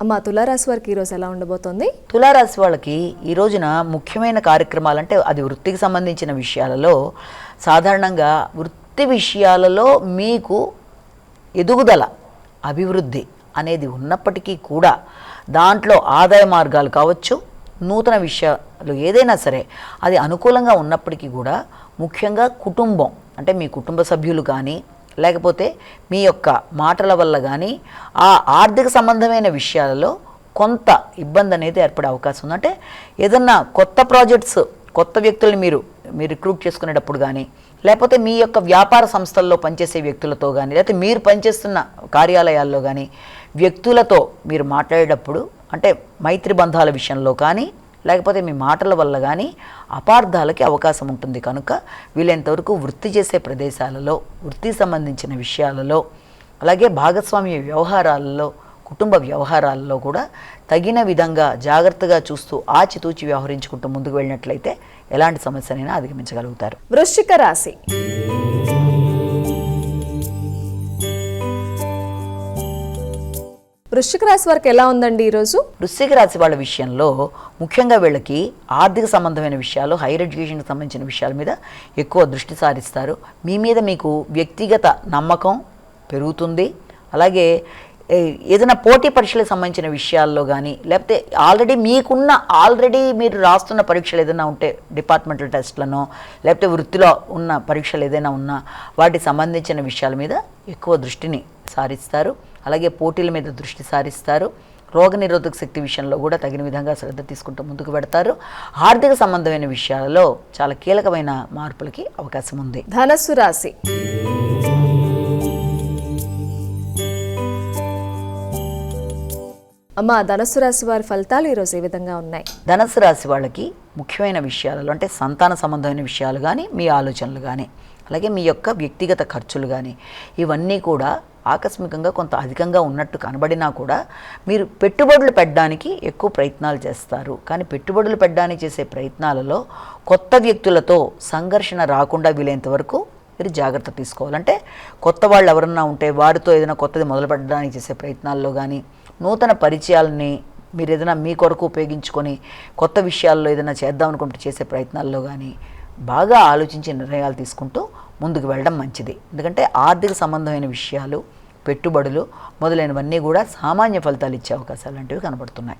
అమ్మ తులారాశి వారికి ఈరోజు ఎలా ఉండబోతోంది? తులారాశి వాళ్ళకి ఈ రోజున ముఖ్యమైన కార్యక్రమాలు అంటే అది వృత్తికి సంబంధించిన విషయాలలో సాధారణంగా వృత్తి విషయాలలో మీకు ఎదుగుదల అభివృద్ధి అనేది ఉన్నప్పటికీ కూడా దాంట్లో ఆదాయ మార్గాలు కావచ్చు నూతన విషయాలు ఏదైనా సరే అది అనుకూలంగా ఉన్నప్పటికీ కూడా ముఖ్యంగా కుటుంబం అంటే మీ కుటుంబ సభ్యులు కానీ లేకపోతే మీ యొక్క మాటల వల్ల కానీ ఆ ఆర్థిక సంబంధమైన విషయాలలో కొంత ఇబ్బంది అనేది ఏర్పడే అవకాశం ఉంది. అంటే ఏదన్నా కొత్త ప్రాజెక్ట్స్ కొత్త వ్యక్తుల్ని మీరు మీరు రిక్రూట్ చేసుకునేటప్పుడు కానీ లేకపోతే మీ యొక్క వ్యాపార సంస్థల్లో పనిచేసే వ్యక్తులతో కానీ లేకపోతే మీరు పనిచేస్తున్న కార్యాలయాల్లో కానీ వ్యక్తులతో మీరు మాట్లాడేటప్పుడు అంటే మైత్రి బంధాల విషయంలో కానీ లేకపోతే మీ మాటల వల్ల కానీ అపార్థాలకి అవకాశం ఉంటుంది కనుక వీలైనంతవరకు వృత్తి చేసే ప్రదేశాలలో వృత్తి సంబంధించిన విషయాలలో అలాగే భాగస్వామ్య వ్యవహారాలలో కుటుంబ వ్యవహారాల్లో కూడా తగిన విధంగా జాగ్రత్తగా చూస్తూ ఆచితూచి వ్యవహరించుకుంటూ ముందుకు వెళ్ళినట్లయితే ఎలాంటి సమస్యనైనా అధిగమించగలుగుతారు. వృశ్చిక రాశి. వృశ్చిక రాశి వారికి ఎలా ఉందండి ఈరోజు? వృశ్చిక రాశి వాళ్ళ విషయంలో ముఖ్యంగా వీళ్ళకి ఆర్థిక సంబంధమైన విషయాలు హైయర్ ఎడ్యుకేషన్కి సంబంధించిన విషయాల మీద ఎక్కువ దృష్టి సారిస్తారు. మీ మీద మీకు వ్యక్తిగత నమ్మకం పెరుగుతుంది. అలాగే ఏదైనా పోటీ పరీక్షలకు సంబంధించిన విషయాల్లో కానీ లేకపోతే ఆల్రెడీ మీకున్న ఆల్రెడీ మీరు రాస్తున్న పరీక్షలు ఏదైనా ఉంటే డిపార్ట్మెంటల్ టెస్ట్లను లేకపోతే వృత్తిలో ఉన్న పరీక్షలు ఏదైనా ఉన్నా వాటికి సంబంధించిన విషయాల మీద ఎక్కువ దృష్టిని సారిస్తారు. అలాగే పోటీల మీద దృష్టి సారిస్తారు. రోగనిరోధక శక్తి విషయంలో కూడా తగిన విధంగా శ్రద్ధ తీసుకుంటూ ముందుకు పెడతారు. ఆర్థిక సంబంధమైన విషయాలలో చాలా కీలకమైన మార్పులకి అవకాశం ఉంది. ధనస్సు రాశి. అమ్మ ధనస్సు రాశి వారి ఫలితాలు ఈరోజు ఏ విధంగా ఉన్నాయి? ధనస్సు రాశి వాళ్ళకి ముఖ్యమైన విషయాలలో అంటే సంతాన సంబంధమైన విషయాలు కానీ మీ ఆలోచనలు కానీ అలాగే మీ యొక్క వ్యక్తిగత ఖర్చులు కానీ ఇవన్నీ కూడా ఆకస్మికంగా కొంత అధికంగా ఉన్నట్టు కనబడినా కూడా మీరు పెట్టుబడులు పెట్టడానికి ఎక్కువ ప్రయత్నాలు చేస్తారు. కానీ పెట్టుబడులు పెట్టడానికి చేసే ప్రయత్నాలలో కొత్త వ్యక్తులతో సంఘర్షణ రాకుండా వీలైనంత వరకు మీరు జాగ్రత్త తీసుకోవాలంటే కొత్త వాళ్ళు ఎవరన్నా ఉంటే వారితో ఏదైనా కొత్తది మొదలు పెట్టడానికి చేసే ప్రయత్నాల్లో కానీ నూతన పరిచయాలని మీరు ఏదైనా మీ కొరకు ఉపయోగించుకొని కొత్త విషయాల్లో ఏదైనా చేద్దాం అనుకుంటే చేసే ప్రయత్నాల్లో కానీ బాగా ఆలోచించి నిర్ణయాలు తీసుకుంటూ ముందుకు వెళ్ళడం మంచిది. ఎందుకంటే ఆర్థిక సంబంధమైన విషయాలు పెట్టుబడులు మొదలైనవన్నీ కూడా సామాన్య ఫలితాలు ఇచ్చే అవకాశాలు లాంటివి కనబడుతున్నాయి.